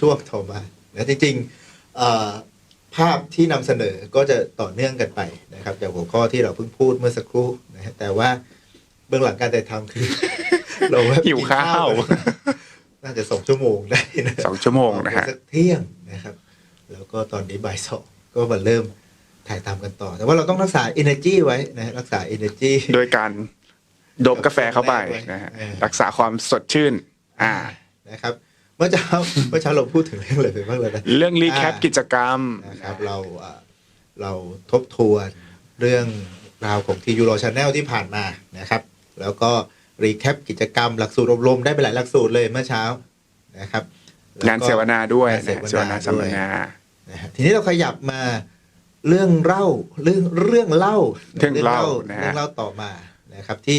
ช่วงต่อมานะจริงๆเอ่อภาพที่นำเสนอก็จะต่อเนื่องกันไปนะครับจากหัวข้อที่เราเพิ่งพูดเมื่อสักครู่นะฮะแต่ว่าเบื้องหลังการถ่ายทำคือ เราแบหิวข้าวกินน่าจะสองชั่วโมงได้นะสองชั่วโมงนะฮะสักเที่ยงนะครับ แล้วก็ตอนนี้บ่ายสองก็มาเริ่มถ่ายทำกันต่อ แต่ว่าเราต้องรักษา energy ไว้นะฮะรักษา energy โดยการดมกาแฟเข้าไปนะฮะเออรักษาความสดชื่น อ่านะครับ เมื่อเช้าเมื่อเช้าเราพูดถึงเรื่องอะไรไปบ้างเลยนะเรื่องรีแคปอ่ากิจกรรมนะครับเราอะเราทบทวนเรื่องราวของทียูโรชาแนลที่ผ่านมานะครับ แล้วก็รีแคปกิจกรรมหลักสูตรอบรมได้ไปหลายหลักสูตรเลยเมื่อเช้านะครับแล้วก็งานเสวนาด้วยงานเสนะวนาเสวนาสัมมด้วยนานะฮะทีนี้เราขยับมาเรื่องเล่าเรื่องเรื่องเล่าเรื่องเล่านะฮะเรื่องเล่าต่อมานะครับที่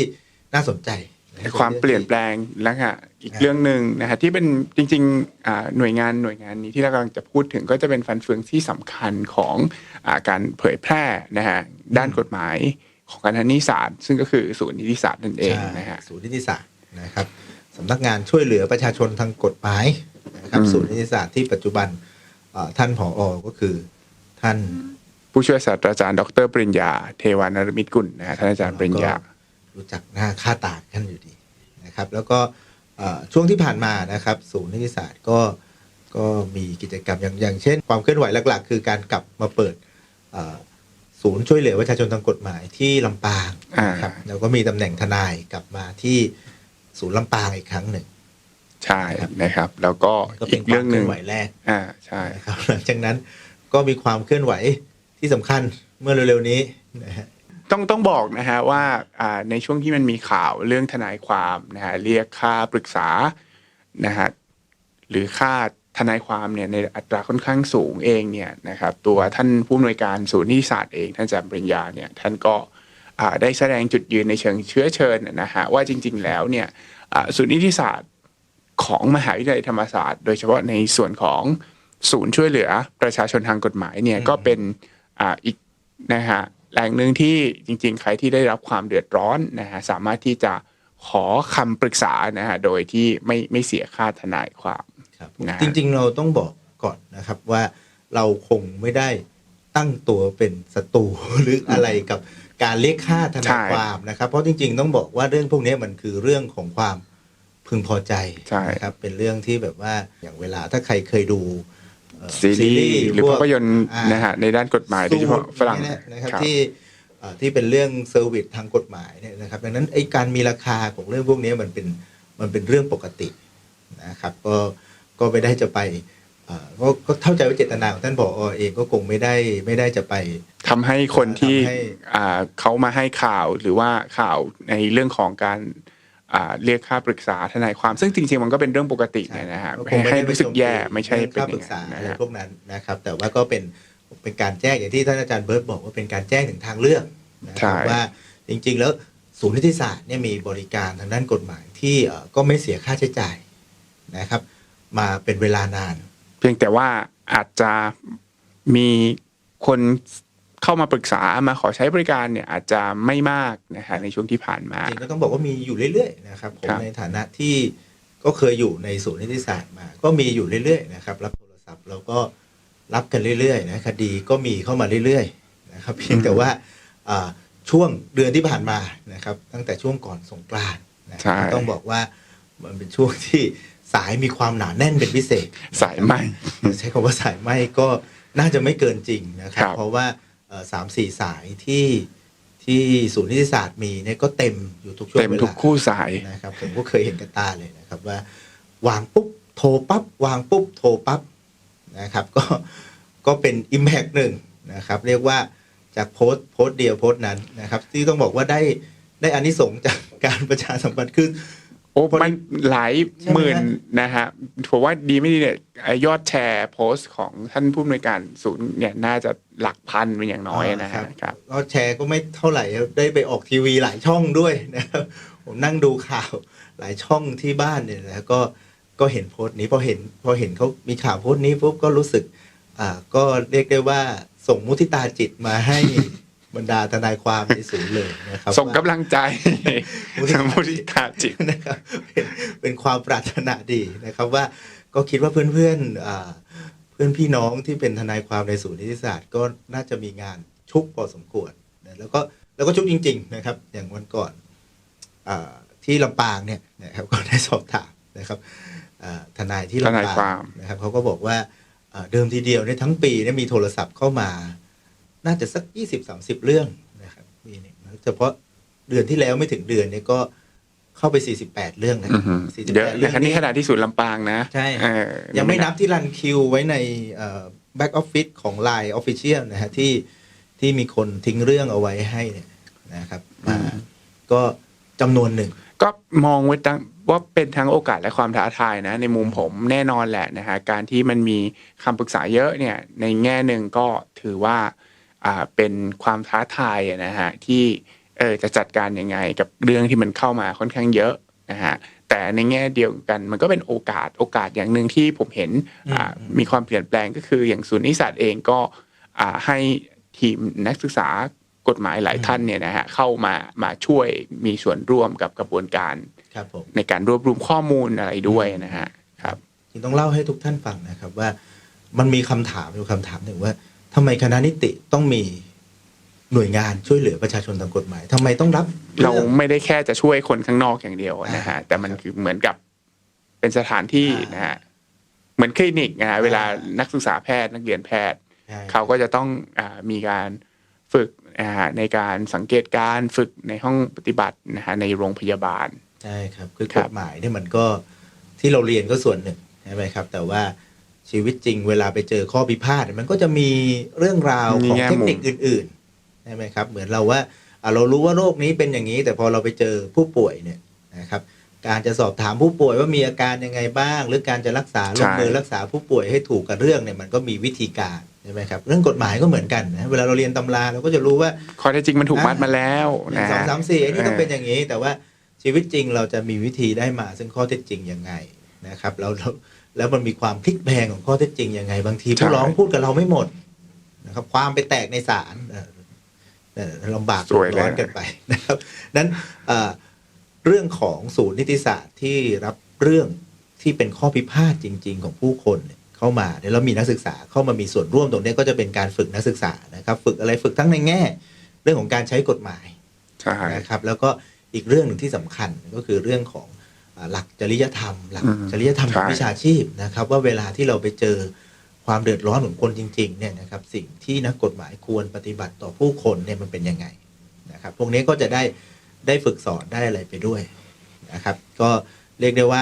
น่าสนใจนะ ความเปลี่ยนแปลงแล้วค่ะอีกเรื่องหนึ่งนะฮะที่เป็นจริงๆอ่าหน่วยงานหน่วยงานนี้ที่เรากำลังจะพูดถึงก็จะเป็นฟันเฟืองที่สำคัญของอาการเผยแพร่นะฮะด้านกฎหมายของการนิติศาสตร์ซึ่งก็คือศูนย์นิติศาสตร์นั่นเองใช่นะฮะศูนย์นิติศาสตร์นะครับสำนักงานช่วยเหลือประชาชนทางกฎหมายนะครับอืมศูนย์นิติศาสตร์ที่ปัจจุบันเอ่อท่านผออก็คือท่านผู้ช่วยศาสตราจารย์ ดรปริญญา เทวานรมิตรกุลนะฮะท่านอาจารย์ปริญญารู้จักหน้าค่าตากันอยู่ดี นะครับ แล้วก็เอ่อช่วงที่ผ่านมานะครับศูนย์นิติศาสตร์ก็ก็มีกิจกรรมอย่างอย่างเช่น ความเคลื่อนไหวหลัก ๆ คือการกลับมาเปิดเอ่อศูนย์ช่วยเหลือประชาชนทางกฎหมายที่ลำปางนะครับอ่าแล้วก็มีตำแหน่งทนายกลับมาที่ศูนย์ลำปางอีกครั้งหนึ่งใช่นะครับ แล้วก็ก็เป็อีนกควาเรื่มองเคหลื่นึ่องนไหวแรกอ่าใช่นะครับหลังจากนั้นก็มีความเคลื่อนไหวที่สำคัญเมื่อเร็วๆนี้นะฮะ ต้องต้องบอกนะฮะว่าในช่วงที่มันมีข่าวเรื่องทนายความนะฮะเรียกค่าปรึกษานะฮะหรือค่าทนายความเนี่ยในอัตราค่อนข้างสูงเองเนี่ยนะครับตัวท่านผู้อำนวยการศูนย์นิติศาสตร์เองท่านอาจารย์ปริญญาเนี่ยท่านก็ได้แสดงจุดยืนในเชิงเชื้อเชิญนะฮะว่าจริง ๆ แล้วเนี่ยศูนย์นิติศาสตร์ของมหาวิทยาลัยธรรมศาสตร์ โดยเฉพาะในส่วนของศูนย์ช่วยเหลือประชาชนทางกฎหมายเนี่ยก็เป็นออีกนะฮะ แหล่งหนึ่งที่จริง ๆ ใครที่ได้รับความเดือดร้อนนะฮะสามารถที่จะขอคำปรึกษานะฮะโดยที่ไม่ไม่เสียค่าทนายความครับนะฮะจริง ๆ เราต้องบอกก่อนนะครับว่าเราคงไม่ได้ตั้งตัวเป็นศัตรูหรืออะไรกับการเรียกค่าทนายความนะครับ เพราะจริง ๆ ต้องบอกว่าเรื่องพวกนี้มันคือเรื่องของความพึงพอใจใช่นะครับเป็นเรื่องที่แบบว่าอย่างเวลาถ้าใครเคยดูเอ่อ ซีรีส์หรือพวกภาพยนตร์อ่านะฮะในด้านกฎหมายโดยเฉพาะฝรั่งเนี่ยนะครับครับที่เอ่อที่เป็นเรื่องเซอร์วิสทางกฎหมายเนี่ยนะครับดังนั้นไอ้การมีราคาของเรื่องพวกนี้มันเป็นมันเป็นเรื่องปกตินะครับก็ก็ไม่ได้จะไปเอ่อก็ก็เข้าใจว่าเจตนาของท่านผอเองก็คงไม่ได้ไม่ได้จะไปทำให้คนที่ทำให้อ่าเขามาให้ข่าวหรือว่าข่าวในเรื่องของการอ่า เรียกค่าปรึกษาทนายความซึ่งจริงๆมันก็เป็นเรื่องปกติเนี่ยนะฮะก็คให้งไม่ให้ได้รู้สึกแย่ไม่ใช่รื่องเป็นค่าอปรึย่ากงษานั้นนะอะไรฮะพวกนั้นนะครับแต่ว่าก็เป็นเป็นการแจ้งอย่างที่ท่านอาจารย์เบิร์ตบอกว่าเป็นการแจ้งถึงทางเลือกนะครับว่าจริงๆ แล้วศูนย์นิติศาสตร์เนี่ยมีบริการทางด้านกฎหมายที่เอ่อก็ไม่เสียค่าใช้จ่ายนะครับ มาเป็นเวลานาน เพียงแต่ว่าอาจจะมีคน เข้ามาปรึกษามาขอใช้บริการเนี่ยอาจจะไม่มากนะฮะในช่วงที่ผ่านมาจริงๆก็ต้องบอกว่ามีอยู่เรื่อยๆนะครับผมครับในฐานะที่ก็เคยอยู่ในศูนย์นิติศาสตร์มา ก็มีอยู่เรื่อยๆนะครับรับโทรศัพท์เราก็รับกันเรื่อยๆนะคดีก็มีเข้ามาเรื่อยๆนะครับเพียงแต่ว่าอ่าช่วงเดือนที่ผ่านมานะครับตั้งแต่ช่วงก่อนสงกรานต์นะคใช่รับต้องบอกว่ามันเป็นช่วงที่สายมีความหนาแน่นเป็นพิเศษ สายไหมใช้คำว่าสายไหมก็น่าจะไม่เกินจริงนะครับครับเพราะว่าเอ่อ สามสี่สายที่ที่ศูนย์นิติศาสตร์มีเนี่ยก็เต็มอยู่ทุกช่วงเต็มเวทุลากคู่สายนะครับผมก็เคยเห็นกับตาเลยนะครับว่าวางปุ๊บโทรปั๊บวางปุ๊บโทรปั๊บนะครับก็ก็เป็น Impact หนึ่งนะครับ เรียกว่าจากโพสต์โพสต์เดียวโพสต์นั้นนะครับ ที่ต้องบอกว่าได้ได้อานิสงส์จากการประชาสัมพันธ์คือ โอ้พอดีมันหลายใช่ไหมหมื่นฮะนะฮะผมว่าดีไม่ดีเนี่ยไอ้ยอดแชร์โพสต์ของท่านผู้อำนวยการศูนย์เนี่ยน่าจะหลักพันเป็นอย่างน้อยนะฮะครับก็แชร์ก็ไม่เท่าไหร่ได้ไปออกทีวีหลายช่องด้วยนะครับผมนั่งดูข่าวหลายช่องที่บ้านเนี่ยนะก็ก็เห็นโพสต์นี้พอเห็นพอเห็นเขามีข่าวโพสต์นี้ปุ๊บก็รู้สึกอ่าก็เรียกได้ว่าส่งมุทิตาจิตมาให้ บรรดาทนายความในศูนย์เลยนะครับ ส่งกำลังใจมุทิตามุทิตาจิตนะครับเป็นเป็นความปรารถนาดีนะครับว่าก็คิดว่าเพื่อนๆอ่าเพื่อนพี่น้องที่เป็นทนายความในศูนย์นิติศาสตร์ก็น่าจะมีงานชุกพอสมควรนะแล้วก็แล้วก็ชุกจริง ๆนะครับ อย่างวันก่อนอาที่ลำปางเนี่ยนะครับก็ได้สอบถามนะครับอ่าทนายที่ทนายลำปาควางมนะครับเขาก็บอกว่าอ่าเดิมทีเดียวในยทั้งปีเนี่ยมีโทรศัพท์เข้ามา น่าจะสักยี่สิบสามสิบเรื่องนะครับปีหนึงนะเฉพาะเดือนที่แล้วไม่ถึงเดือนเนี่ยก็เข้าไปสี่สิบแปดเรื่องนะอือหือสี่สิบเยอะแปดในเรื่องครั้นี้ขนาดที่ศูนย์ลำปางนะใช่เออยังไม่นับที่รันคิวไว้ในแบ็กออฟฟิศของ Line Official นะฮะที่ที่มีคนทิ้งเรื่องเอาไว้ให้เนี่ยนะครับมาก็จำนวนหนึ่ง ก็มองไว้ตั้งว่าเป็นทั้งโอกาสและความท้าทายนะ ในมุมผมแน่นอนแหละนะฮะการที่มันมีคำปรึกษาเยอะเนี่ยในแง่หนึ่งก็ถือว่าอ่า เป็นความท้าทายอะนะฮะที่เออจะจัดการยังไงกับเรื่องที่มันเข้ามาค่อนข้างเยอะนะฮะแต่ในแง่เดียวกันมันก็เป็นโอกาสโอกาสอย่างหนึ่งที่ผมเห็นอ่าอืมมีความเปลี่ยนแปลงก็คืออย่างศูนย์นิสสัตเองก็อ่าให้ทีมนักศึกษากฎหมายหลายท่านเนี่ยนะฮะเข้ามามาช่วยมีส่วนร่วมกับกระบวนการครับผมในการรวบรวมข้อมูลอะไรด้วยนะฮะครับจริงต้องเล่าให้ทุกท่านฟังนะครับว่ามันมีคำถามอยู่คำถามหนึ่งว่า ทำไมคณะนิติต้องมีหน่วยงานช่วยเหลือประชาชนทางกฎหมายทำไมต้องรับ เราองไม่ได้แค่จะช่วยคนข้างนอกอย่างเดียวนะฮะอ่าแต่มันคือเหมือนกับเป็นสถานที่อ่านนะฮะเหมือนคลินิกนะฮะอ่าเวลานักศึกษาแพทย์นักเรียนแพทย์ใช่เขาก็จะต้องอามีการฝึกนะฮะในการสังเกตการณ์ฝึกในห้องปฏิบัตินะฮะในโรงพยาบาลใช่ครับคือครักบฎหมายเนี่ยมันก็ที่เราเรียนก็ส่วนหนึ่งใช่ไหมครับ แต่ว่า ชีวิตจริงเวลาไปเจอข้อพิพาทเนี่ยมันก็จะมีเรื่องราวของมีแง่เทคมุมนิคอื่นๆใช่ไหมครับ เหมือนเราว่าอะเรารู้ว่าโรคนี้เป็นอย่างนี้ แต่พอเราไปเจอผู้ป่วยเนี่ยนะครับ การจะสอบถามผู้ป่วยว่ามีอาการยังไงบ้าง หรือการจะรักษาลงมือรักษาผู้ป่วยให้ถูกกับเรื่องเนี่ยมันก็มีวิธีการใช่ไหมครับเรื่องกฎหมายก็เหมือนกันนะเวลาเราเรียนตำราเราก็จะรู้ว่าข้อเท็จจริงมันถูกอ่ามัมัดมาแล้วหนึ่นะงสองฮะสามสี่อันนี้ต้องเป็นเอออย่างนี้ แต่ว่าชีวิตจริงเราจะมีวิธีได้มา ซึ่งข้อเท็จจริงยังไงนะครับแล้ว แล้วแล้วมันมีความพลิกแพลงของข้อเท็จจริงยังไง บางทีผู้ร้องพูดกับเราไม่หมดนะครับ ความไปแตกในศาลเออเออลำบากสวยเลยร้อนกันไปนะครับนั้นเอ่อเรื่องของศูนย์นิติศาสตร์ที่รับเรื่องที่เป็นข้อพิพาทจริง ๆ ของผู้คนเนี่ยเข้ามาเนี่ยแล้วมีนักศึกษาเข้ามามีส่วนร่วมตรงเนี้ยก็จะเป็นการฝึกนักศึกษานะครับ ฝึกอะไรฝึกทั้งในแง่ เรื่องของการใช้กฎหมายใช่นะครับ แล้วก็อีกเรื่องหนึ่งที่สำคัญก็คือเรื่องของอ่า หลักจริยธรรม หลักอืมจริยธรรมของใช่วิชาชีพนะครับ ว่าเวลาที่เราไปเจอความเดือดร้อนของคนจริงๆเนี่ยนะครับสิ่งที่นักกฎหมายควรปฏิบัติต่อผู้คนเนี่ยมันเป็นยังไงนะครับ พวกนี้ก็จะได้ได้ฝึกสอนได้อะไรไปด้วยนะครับ ก็เรียกได้ว่า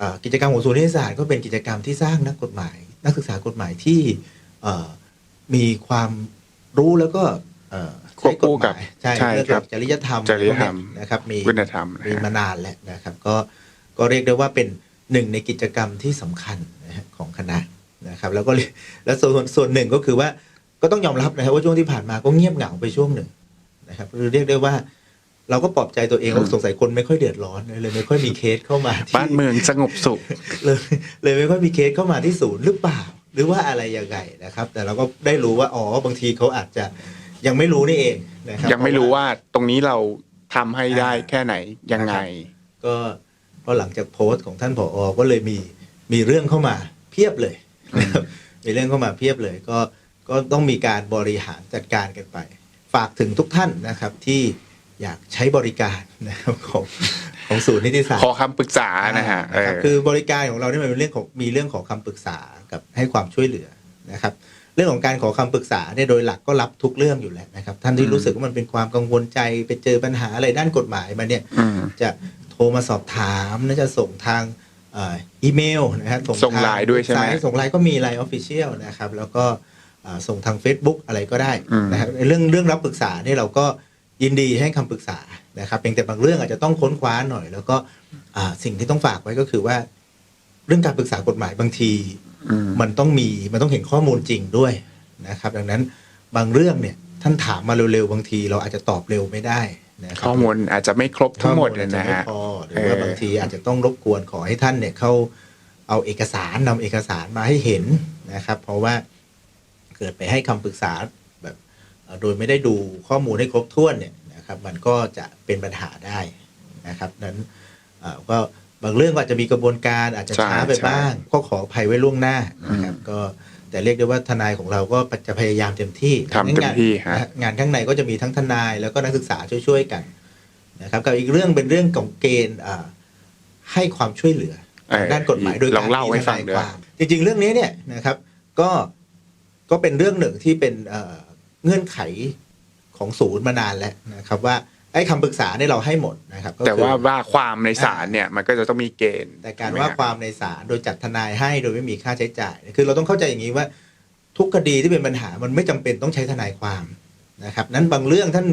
อ่ากิจกรรมของศูนย์นิติศาสตร์ก็เป็นกิจกรรมที่สร้างนักกฎหมาย นักศึกษากฎหมายที่เอ่อมีความรู้แล้วก็เอ่อ ควบคู่กับใช้กฎหมายใช่ใช่เรื่องครับจริยธรรมจริยธรรมนะครับมีคุณธรรมนะมีฮะมานานแล้วนะครับ ก็ก็เรียกได้ว่าเป็นหนึ่งในกิจกรรมที่สำคัญนะฮะของคณะนะครับ แล้วก็แล้วส่วนส่วนหนึ่งก็คือว่าก็ต้องยอมรับนะครับว่าช่วงที่ผ่านมาก็เงียบเหงาไปช่วงหนึ่งนะครับคือเรียกได้ว่าเราก็ปลอบใจตัวเองว่าสงสัยคนไม่ค่อยเดือดร้อนเลยไม่ค่อยมีเคสเข้ามาที่บ้านเมืองสงบสุขเลยเลยไม่ค่อยมีเคสเข้ามาที่ศูนย์หรือเปล่า หรือว่าอะไรยังไงนะครับ แต่เราก็ได้รู้ว่าอ๋อบางทีเขาอาจจะ ยังไม่รู้นี่เองนะครับยังไม่รู้ว่าตรงนี้เราทำให้ได้แค่ไหนยังไง ก็พอหลังจากโพสต์ของท่านผอก็เลยมีมีเรื่องเข้ามาเพียบเลยนะครับมีเรื่องเข้ามาเพียบเลย ก็ก็ต้องมีการบริหารจัดการกันไป ฝากถึงทุกท่านนะครับที่อยากใช้บริการนะครับของของศูนย์นิติศาสตขร์อคำปรึกษานะฮะเอครับอคือบริการของเราเนี่ยมันเป็นเรื่องของมีเรื่องของคำปรึกษากับให้ความช่วยเหลือนะครับเรื่องของการขอคำปรึกษาเนี่ยโดยหลักก็รับทุกเรื่องอยู่แล้วนะครับ ท่านที่อืมรู้สึกว่ามันเป็นความกังวลใจไปเจอปัญหาอะไรด้านกฎหมายมาเนี่ยอืมจะโทรมาสอบถามนะจะส่งทางเอ่ออีเมลนะฮะส่งไลน์ด้วยใช่ไหมสส่งไลน์ก็มีไลน์ออฟฟิเชียลนะครับ แล้วก็เอ่อส่งทาง Facebook อะไรก็ได้อืมนะครับในเรื่องเรื่องรับปรึกษาเนี่ยเราก็ยินดีให้คำปรึกษานะครับเพียงแต่บางเรื่องอาจจะต้องค้นคว้าหน่อย แล้วก็อ่าสิ่งที่ต้องฝากไว้ก็คือว่า เรื่องการปรึกษากฎหมายบางทีอื มมันต้องมีมันต้องเห็นข้อมูลจริงด้วยนะครับ ดังนั้นบางเรื่องเนี่ยท่านถามมาเร็วๆบางที เราอาจจะตอบเร็วไม่ได้นะครับข้อมูลอาจจะไม่ครบทั้งหมดข้อเลยอาจจะนะไม่ฮะพอหรือว่าเออบางทีอาจจะต้องรบกวนขอให้ท่านเนี่ยเข้าเอาเอกสารนำเอกสารมาให้เห็นนะครับ เพราะว่าเกิดไปให้คำปรึกษาแบบเอ่อโดยไม่ได้ดูข้อมูลให้ครบถ้วนเนี่ยนะครับ มันก็จะเป็นปัญหาได้นะครับนั้นเอ่อก็ บางเรื่องก็อาจจะมีกระบวนการอาจจะใช่ช้าไปใช่บ้าง ก็ขออภัยไว้ล่วงหน้านะครับอืมก็แต่เรียกได้ว่าทนายของเราก็จะพยายามเต็มที่ทำเต็มที่ฮะงานงานข้างในก็จะมีทั้งทนายแล้วก็นักศึกษาช่วยๆกันนะครับกับอีกเรื่องเป็นเรื่องของเกณฑ์อ่าให้ความช่วยเหลือเออด้านกฎหมายโดยลองเล่าให้ฟังมีทนด้วยความจริงๆ เรื่องนี้เนี่ยนะครับ ก็ก็เป็นเรื่องหนึ่งที่เป็นเอ่อเงื่อนไขของศูนย์มานานแล้วนะครับว่า ไอ้คำปรึกษาเนี่ยเราให้หมดนะครับก็แต่คือว่าว่าความในศาลเนี่ยมันก็จะต้องมีเกณฑ์แต่การถูไหมว่าฮะความในศาลโดยจัดทนายให้โดยไม่มีค่าใช้จ่าย คือเราต้องเข้าใจอย่างนี้ว่าทุกคดีที่เป็นปัญหามันไม่จำเป็นต้องใช้ทนายความนะครับ นั้นบางเรื่องท่าน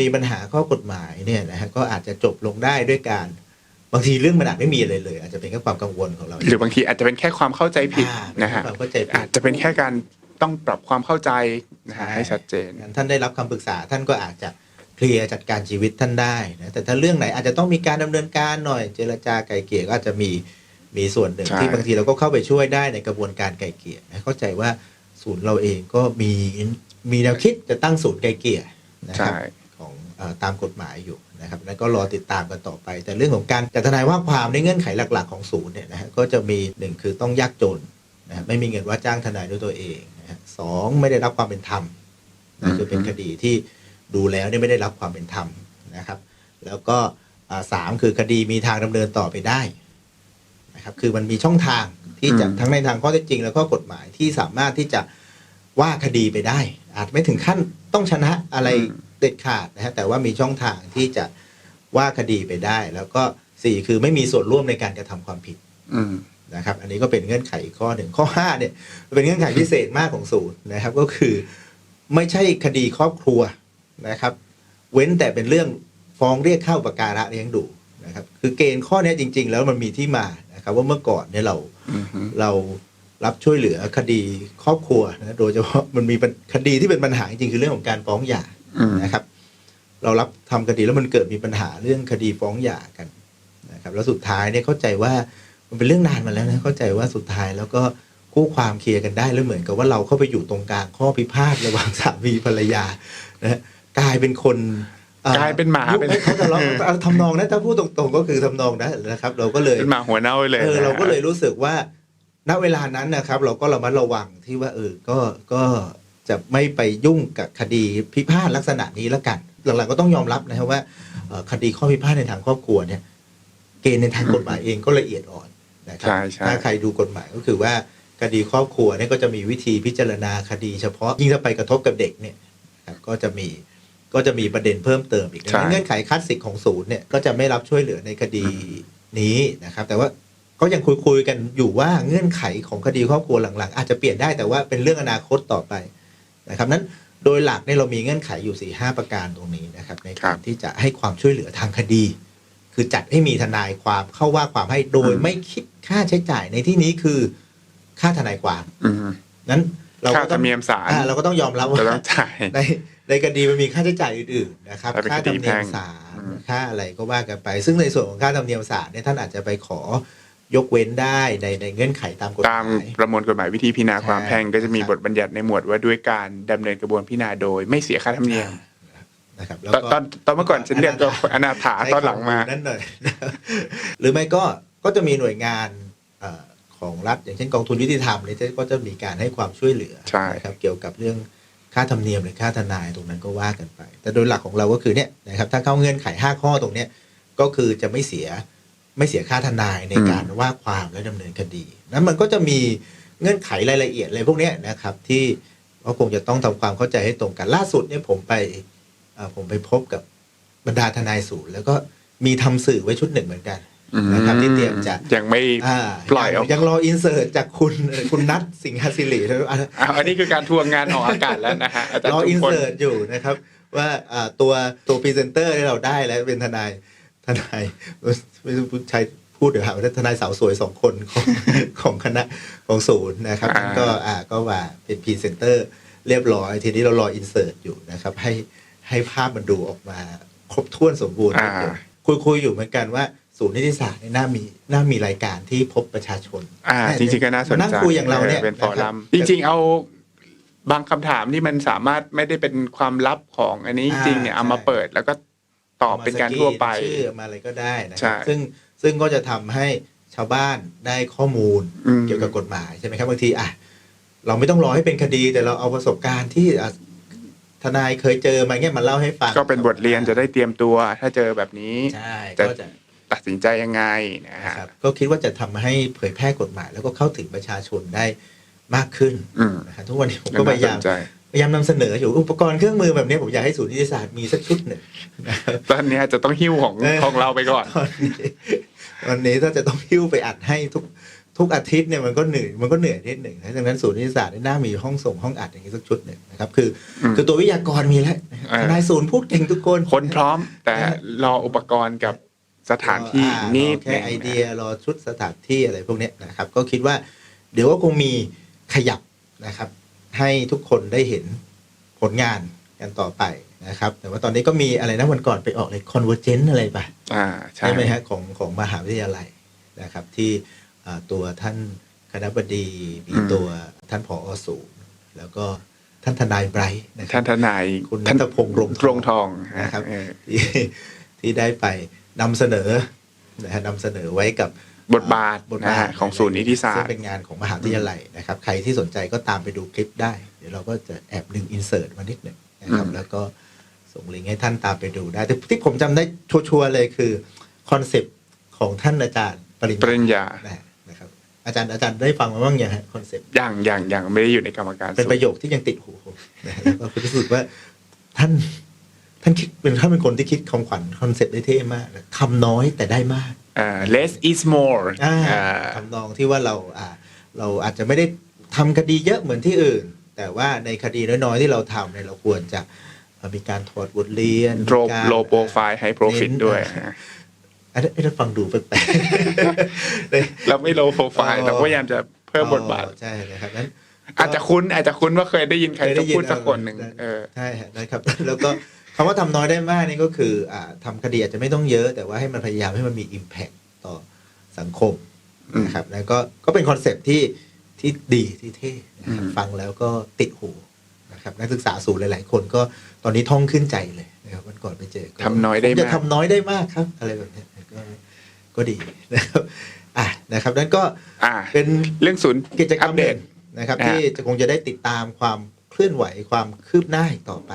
มีปัญหาข้อกฎหมายเนี่ยนะฮะก็อาจจะจบลงได้ด้วยการบางทีเรื่องมันอาจไม่มีอะไรเลย อาจจะเป็นแค่ความกังวลของเราหรือบางทีอาจจะเป็นแค่ความเข้าใจผิดอ่านะฮะเป็นความเข้าใจผิดอาจจะเป็นแค่การต้องปรับความเข้าใจนะฮะใช่ให้ชัดเจน งั้นท่านได้รับคำปรึกษาท่านก็อาจจะ เคลียร์จัดการชีวิตท่านได้นะแต่ถ้าเรื่องไหนอาจจะต้องมีการดำเนินการหน่อย เจรจาไกล่เกลี่ยก็อาจจะมีมีส่วนหนึ่งใช่ที่บางทีเราก็เข้าไปช่วยได้ในกระบวนการไกล่เกลี่ยนะเข้าใจว่าศูนย์เราเองก็มีมีแนวคิดจะตั้งศูนย์ไกล่เกลี่ยนะครับใช่ของเออตามกฎหมายอยู่นะครับแล้วก็รอติดตามกันต่อไป แต่เรื่องของการจัดทนายว่าความในเงื่อนไขหลัก ๆ ของศูนย์เนี่ยนะฮะก็จะมีหนึ่งคือต้องยากจนนะฮะไม่มีเงินว่าจ้างทนายด้วยตัวเองนะฮะสองไม่ได้รับความเป็นธรรมนะคือเป็นคดีที่ ดูแล้วเนี่ยไม่ได้รับความเป็นธรรมนะครับ แล้วก็อ่าสามคือคดีมีทางดำเนินต่อไปได้นะครับคือมันมีช่องทางที่จะอืมทั้งในทางข้อเท็จจริง แล้วก็กฎหมายที่สามารถที่จะว่าคดีไปได้ อาจไม่ถึงขั้นต้องชนะอะไรอืมเด็ดขาดนะฮะแต่ว่ามีช่องทางที่จะว่าคดีไปได้ แล้วก็สี่คือไม่มีส่วนร่วมในการกระทำความผิดอืมนะครับ อันนี้ก็เป็นเงื่อนไขอีกข้อหนึ่งข้อห้าเนี่ยเป็นเงื่อนไขพิเศษมากของศูนย์นะครับ ก็คือ ไม่ใช่คดีครอบครัว นะครับ เว้นแต่เป็นเรื่องฟ้องเรียกค่าอุปการะเลี้ยงดูนะครับ คือเกณฑ์ข้อเนี้ยจริง ๆ แล้วมันมีที่มานะครับ ว่าเมื่อก่อนเนี่ยเราอืมฮึเรารับช่วยเหลือคดีครอบครัวนะโดยเฉพาะมันมีปัญคดีที่เป็นปัญหาจริงๆคือเรื่องของการฟ้องหย่าอืมนะครับ เรารับทำคดีแล้วมันเกิดมีปัญหาเรื่องคดีฟ้องหย่ากันนะครับ แล้วสุดท้ายเนี่ยเข้าใจว่ามันเป็นเรื่องนานมาแล้วนะเข้าใจว่าสุดท้ายแล้วก็คู่ความเคลียร์กันได้แล้วเหมือนกับว่าเราเข้าไปอยู่ตรงกลางข้อพิพาทระหว่างสามีภรรยานะฮะ กลายเป็นคนอ่กลายเป็นหมายุคเป็นให้เขาทะเลาะกันเอาทำนองนะถ้าพูดตรงๆก็คือทำนองนั้นนะครับ เราก็เลยเป็นหมาหัวเน่าไปเลยเออนะเราก็เลยรู้สึกว่าณเวลานั้นนะครับ เราก็ระมัดระวังที่ว่าเออก็ก็จะไม่ไปยุ่งกับคดีพิพาทลักษณะนี้แล้วกัน หลังๆก็ต้องยอมรับนะครับว่าเอ่อคดีข้อพิพาทในทางครอบครัวเนี่ย เกณฑ์ในทางกฎหมายเองก็ละเอียดอ่อนนะครัใช่ใช่ถ้าใครดูกฎหมายก็คือว่าคดีครอบครัวเนี่ยก็จะมีวิธีพิจารณาคดีเฉพาะยิ่งถ้าไปกระทบกับเด็กเนี่ยนะครับก็จะมี ก็จะมีประเด็นเพิ่มเติมอีกดังนั้นเงื่อนไขคลาสสิกของศูนย์เนี่ยก็จะไม่รับช่วยเหลือในคดีนี้นะครับ แต่ว่าก็ยังคุยคุยๆกันอยู่ว่าเงื่อนไขของคดีครอบครัวหลังๆ อาจจะเปลี่ยนได้แต่ว่าเป็นเรื่องอนาคตต่อไปนะครับนั้นโดยหลักเนี่ยเรามีเงื่อนไขอยู่สี่ห้าประการตรงนี้นะครับในครัการบที่จะให้ความช่วยเหลือทางคดี คือจัดให้มีทนายความเข้าว่าความให้โดยอืมไม่คิดค่าใช้จ่ายในที่นี้คือค่าทนายความอืมนั้นเราค่าก็ธต้รอรงมเนียมศาลอ่าเราก็ต้องยอมรับว่า จะต้องจ่าย ใน ในคดีมันมีค่าใช้จ่ายอื่นๆนะครับถ้าเป็นค่าธรรมเนียมคดีแพ่งศาลอืมค่าอะไรก็ว่ากันไป ซึ่งในส่วนของค่าธรรมเนียมศาลเนี่ยท่านอาจจะไปขอยกเว้นได้ในในเงื่อนไขตามกฎหตามมายประมวลกฎหมายวิธีพิจารณาความใช่แพ่งก็จะมีครับบทบัญญัติในหมวดว่าด้วยการดำเนินกระบวนพิจารณาโดยไม่เสียค่าธรรมเนียมนะครับแล้วตอนก็ตอนตอนเมื่อก่อนฉันเรียกก็อนาถาใช้ตอนหลังมาข้อลนั่นหน่อยหรือไม่ก็ก็จะมีหน่วยงานเอ่อของรัฐอย่างเช่นกองทุนยุติธรรมเนี่ยก็จะมีการให้ความช่วยเหลือใช่นะครับเกี่ยวกับเรื่อง ค่าธรรมเนียมหรือค่าทนายตรงนั้นก็ว่ากันไป แต่โดยหลักของเราก็คือเนี่ยนะครับถ้าเข้าเงื่อนไข 5 ข้อตรงเนี้ยก็คือจะไม่เสียไม่เสียค่าทนายในการว่าความและดำเนินคดี นั้นมันก็จะมีเงื่อนไขรายละเอียดอะไรพวกนี้นะครับ ที่ก็คงจะต้องทำความเข้าใจให้ตรงกันล่าสุดเนี่ยผมไปผมไปพบกับบรรดาทนายศูนย์แล้วก็มีทำสื่อไว้ชุดหนึ่งเหมือนกัน นะครับที่เตรียมจะยังไม่อ่าปล่อยออกยังรออินเสิร์ตจากคุณเอ่อคุณนัทสิงหศิริแล้วอะอะอันนี้คือการทวงงานออกอากาศแล้วนะฮะอาจารย์รอทุอิกนคนเสิร์ตอยู่นะครับว่าอ่าตัวตัวพรีเซนเตอร์ที่เราได้แล้วเป็นทนายทนายไม่รู้ใช้พูดเดี๋ยวหาว่าทนายสาวสวยสองคนของของคณะของศูนย์นะครับอ่าก็อ่าก็ว่าเป็นพรีเซนเตอร์เรียบร้อย ทีนี้เรารออินเสิร์ตอยู่นะครับ ให้ให้ภาพมันดูออกมาครบถ้วนสมบูรณ์อ่าคุยคุยๆอยู่เหมือนกันว่า ศูนย์นิติศาสตร์เนี่ยน่ามีน่ามีรายการที่พบประชาชนอ่าจริงๆก็น่าสนใจนั่งคุยอย่างเราเนี่ยเป็นฟอรัมนะครับจริงๆเอาบางคำถามที่มันสามารถไม่ได้เป็นความลับของอันนี้จอ่าริงๆเนี่ยเอามาใช่เปิดแล้วก็ตอบเป็นการทั่วไปชื่อมาอะไรก็ได้นะคใช่รับซึ่งซึ่งก็จะทำให้ชาวบ้านได้ข้อมูลอืมเกี่ยวกับกฎหมายใช่ไหมครับบางทีอะเราไม่ต้องรอให้เป็นคดีแต่เราเอาประสบการณ์ที่อะทนายเคยเจอมาเงี้ยมาเล่าให้ฟังก็เป็นบทเรียนจะได้เตรียมตัวถ้าเจอแบบนี้ใช่จะก็จะ ตัดสินใจยังไงนะฮะครับก็คิดว่าจะทำให้เผยแพร่กฎหมาย แล้วก็เข้าถึงประชาชนได้มากขึ้นอืมนะครับทุกวันนี้ผมก็พยายามน่สนใจพยายามนำเสนออยู่อุปกรณ์เครื่องมือแบบนี้ผมอยากให้ศูนย์นิติศาสตร์มีสักชุดหนึ่งนะครับตอนนี้จะต้องหิ้วของเออของเราไปก่อนตอนนี้วันนี้ถ้าจะต้องพิ้วไปอัดให้ทุกทุกอาทิตย์เนี่ยมันก็เหนื่อยมันก็เหนื่อยนิดหนึ่งนะดังนั้นศูนย์นิติศาสตร์เนี่ยน่ามีห้องส่งห้องอัดอย่างนี้สักชุดหนึ่งนะครับคืออมคือตัววิทยากรมีแล้วเออทนายศูนย์พูดเก่งทุกคน คนพร้อมแต่รออุปกรณ์กับ สถานที่อ่นิดรอแค่ไอเดียรอชุดสถานที่อะไรพวกเนี้ยนะครับ ก็คิดว่า เดี๋ยวก็คงมีขยับนะครับ ให้ทุกคนได้เห็นผลงานกันต่อไปนะครับ แต่ว่าตอนนี้ก็มีอะไรนะวันก่อนไปออกเลย convergent อะไรไปอ่าใช่ใช่ไหมฮะของของมหาวิทยาลัยนะครับ ที่อ่าตัวท่านคณบดีมีตัวท่านผอศูนย์แล้วก็ท่านทนายไบรท์นะครัท่านทนายคุณนัท่านทพงษ์รงทองรงทองนะครับเออที่ที่ได้ไป นำเสนอนะฮะนำเสนอไว้กับบทบาทบทนะบาฮะทของศูนย์นิติศาซึ่สงตร์เป็นงานของมหาวิทยาลัยนะครับ ใครที่สนใจก็ตามไปดูคลิปได้ เดี๋ยวเราก็จะแอบดึงอินเสิร์ตมานิดหนึ่งนะครับอืมแล้วก็ส่งลิงก์ให้ท่านตามไปดูได้แต่ที่ผมจำได้ชัวร์ๆเลยคือคอนเซปต์ของท่านอาจารย์ปริญปริญญาญานะครับ อาจารย์อาจารย์ได้ฟังมาบ้างยังฮะคอนเซปต์อย่างอย่างอย่างไม่ได้อยู่ในกรรมการเป็นศูปนระย์โยคที่ยังติดหูผมนะฮะแล้วก็รู้สึกว่าท่าน ท่านคิดเป็นท่านเป็นคนที่คิดคำขวัญคอนเซปต์ได้เท่มากคำน้อยแต่ได้มาก อ่า less is more อ่าอ่าทำนองที่ว่าเราอ่าเราอาจจะไม่ได้ทำคดีเยอะเหมือนที่อื่น แต่ว่าในคดีน้อยๆที่เราทำเนี่ยเราควรจะเอ่อมีการถอดบทเรียนโลมีการ โลโปรไฟล์ high profit เน้น ด้วยอ่าอันนั้นอันนั้นฟังดูแปลกๆเลย เราไม่โลโปรไฟล์อ๋อ เราก็พยายามจะเพิ่มบทบาท อ๋อใช่นะครับนั้น อาจจะคุ้นอาจจะคุ้นว่าเคยได้ยินใครเคยสัได้กยินพูดสักคนหนึ่งเออเออ ใช่ฮะนะครับ แล้วก็ คำว่าทำน้อยได้มากนี่ก็คืออ่าทำคดีอาจจะไม่ต้องเยอะ แต่ว่าให้มันพยายามให้มันมี Impact ต่อสังคมอืมนะครับแล้วก็ก็เป็นคอนเซปต์ที่ที่ดีที่เท่นะครับอืมฟังแล้วก็ติดหูนะครับนักศึกษาสูนย์หลาย ๆ คนก็ตอนนี้ท่องขึ้นใจเลยนะครับวันก่อนไปเจอก็ทำน้อยได้ผมจะมากทำน้อยได้มากครับ อะไรแบบเนี้ยก็ก็ดีนะครับอะนะครับนั้นก็อ่าเป็นเรื่องศูนย์กิจกรรมอัปหเดนึ่ตงนะครับอ่าที่จะคงจะได้ติดตามความเคลื่อนไหวความคืบหน้าอีกต่อไป